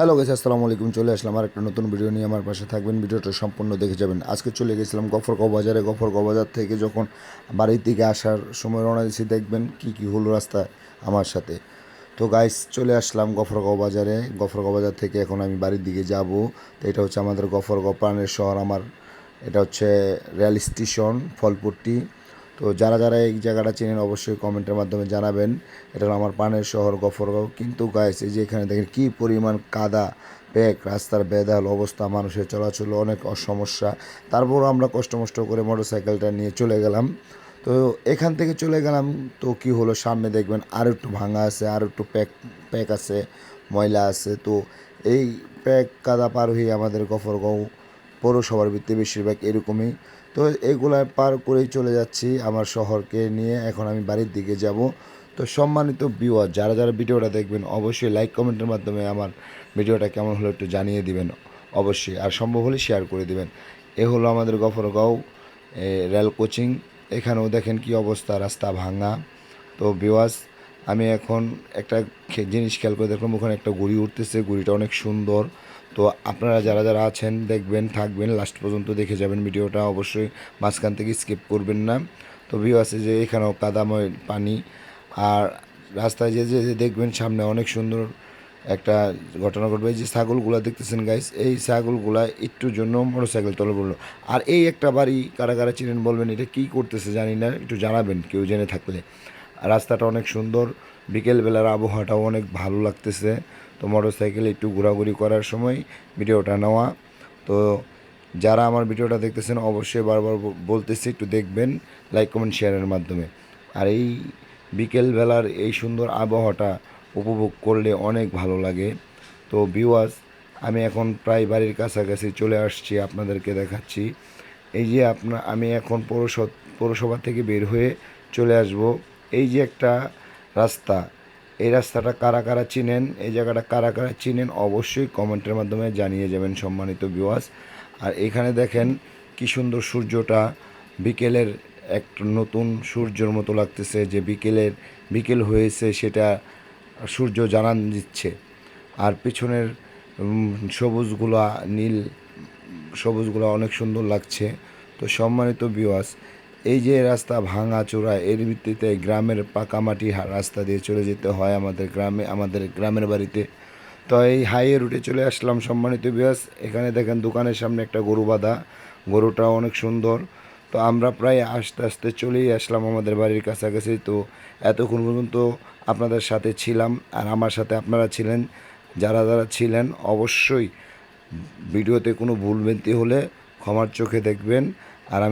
Hello গেছে আসসালামু আলাইকুম, চলে আসলাম আর একটা নতুন ভিডিও নিয়ে। আমার পাশে থাকবেন, ভিডিওটা সম্পূর্ণ দেখে যাবেন। আজকে চলে গেছিলাম গফরগাঁও বাজারে। গফরগাঁও বাজার থেকে যখন বাড়ির দিকে আসার সময় রওনা দিয়েছি, দেখবেন কি কি হলো রাস্তা আমার সাথে। তো গাইস, চলে আসলাম গফরগাঁও বাজারে। গফরগাঁও বাজার থেকে এখন আমি বাড়ির দিকে যাব। তো এটা হচ্ছে আমাদের গফরগাঁও প্রাণের শহর। আমার, এটা হচ্ছে রেল স্টেশন, ফলপট্টি। তো যারা যারা এই জায়গাটা চেনেন অবশ্যই কমেন্টের মাধ্যমে জানাবেন। এটা হলো আমার পানের শহর, গফরগাঁও। কিন্তু গাইস এই যে এখানে দেখেন কী পরিমাণ কাদা প্যাক রাস্তার বেদাল অবস্থা, মানুষের চলাচল অনেক সমস্যা তারপরও আমরা কষ্ট মষ্ট করে মোটরসাইকেলটা নিয়ে চলে গেলাম। তো এখান থেকে চলে গেলাম তো কি হলো সামনে দেখবেন আর একটু ভাঙা আছে আর একটু প্যাক প্যাক আছে, ময়লা আছে। তো এই প্যাক কাদা পার হয়ে আমাদের গফরগাঁও পৌরসভার ভিত্তি বেশিরভাগ এরকমই। তো এগুলা পার করেই চলে যাচ্ছি আমার শহরকে নিয়ে। এখন আমি বাড়ির দিকে যাব। তো সম্মানিত ভিউয়ার, যারা যারা ভিডিওটা দেখবেন, অবশ্যই লাইক কমেন্টের মাধ্যমে আমার ভিডিওটা কেমন হলো একটু জানিয়ে দিবেন। অবশ্যই, আর সম্ভব হলে শেয়ার করে দিবেন। এ হলো আমাদের গফরগাঁও রেল কোচিং। এখানেও দেখেন কি অবস্থা, রাস্তা ভাঙা। তো বিওয়াস আমি এখন একটা জিনিস খেয়াল করে দেখলাম, ওখানে একটা গুড়ি উঠতেছে, গুড়িটা অনেক সুন্দর। তো আপনারা যারা যারা আছেন, দেখবেন, থাকবেন লাস্ট পর্যন্ত দেখে যাবেন ভিডিওটা, অবশ্যই মাঝখান থেকে স্কিপ করবেন না। তো ভিউ আছে যে এখানেও কাদাময় পানি। আর রাস্তায় যে যে দেখবেন সামনে অনেক সুন্দর একটা ঘটনা ঘটবে। যে ছাগলগুলা দেখতেছেন গাইস এই ছাগলগুলা একটুর জন্য মোটরসাইকেল তলে পড়ল। আর এই একটা বাড়ি কারা কারা চিনেন বলবেন, এটা কী করতেছে জানি না, একটু জানাবেন কেউ জেনে থাকলে। রাস্তাটা অনেক সুন্দর। বিকেলবেলার আবহাওয়াটাও অনেক ভালো লাগতেছে। তো মোটরসাইকেলে একটু ঘোরাঘুরি করার সময় ভিডিওটা নেওয়া। তো যারা আমার ভিডিওটা দেখতেছেন অবশ্যই বারবার বলতেছি, একটু দেখবেন লাইক কমেন্ট শেয়ারের মাধ্যমে। আর এই বিকেলবেলার এই সুন্দর আবহাওয়াটা উপভোগ করলে অনেক ভালো লাগে। তো ভিউয়ার্স আমি এখন প্রায় বাড়ির কাছাকাছি চলে আসছি, আপনাদেরকে দেখাচ্ছি। এই যে আপনার আমি এখন পৌরসভা পৌরসভা থেকে বের হয়ে চলে আসব। এই যে একটা রাস্তা, এই রাস্তাটা কারা কারা চিনেন, এই জায়গাটা কারা কারা চিনেন অবশ্যই কমেন্টের মাধ্যমে জানিয়ে যাবেন সম্মানিত বিওয়াস আর এখানে দেখেন কি সুন্দর সূর্যটা, বিকেলের এক নতুন সূর্যের মতো লাগতেছে যে বিকেলের, বিকেল হয়েছে সেটা সূর্য জানান দিচ্ছে। আর পিছনের সবুজগুলা নীল, সবুজগুলো অনেক সুন্দর লাগছে। তো সম্মানিত বিওয়াস এই যে রাস্তা ভাঙা চোরা, এর ভিত্তিতে গ্রামের পাকামাটি হা- রাস্তা দিয়ে চলে যেতে হয় আমাদের গ্রামে, আমাদের গ্রামের বাড়িতে। তো এই হাইয়ে রুটে চলে আসলাম সম্মানিত বিয়াস এখানে দেখেন দোকানের সামনে একটা গরু বাঁধা। গরুটা অনেক সুন্দর। তো আমরা প্রায় আস্তে আস্তে চলেই আসলাম আমাদের বাড়ির কাছাকাছি। তো এতক্ষণ পর্যন্ত আপনাদের সাথে ছিলাম আর আমার সাথে আপনারা ছিলেন। যারা যারা ছিলেন অবশ্যই ভিডিওতে কোনো ভুল ভ্রান্তি হলে ক্ষমার চোখে দেখবেন। আর আমি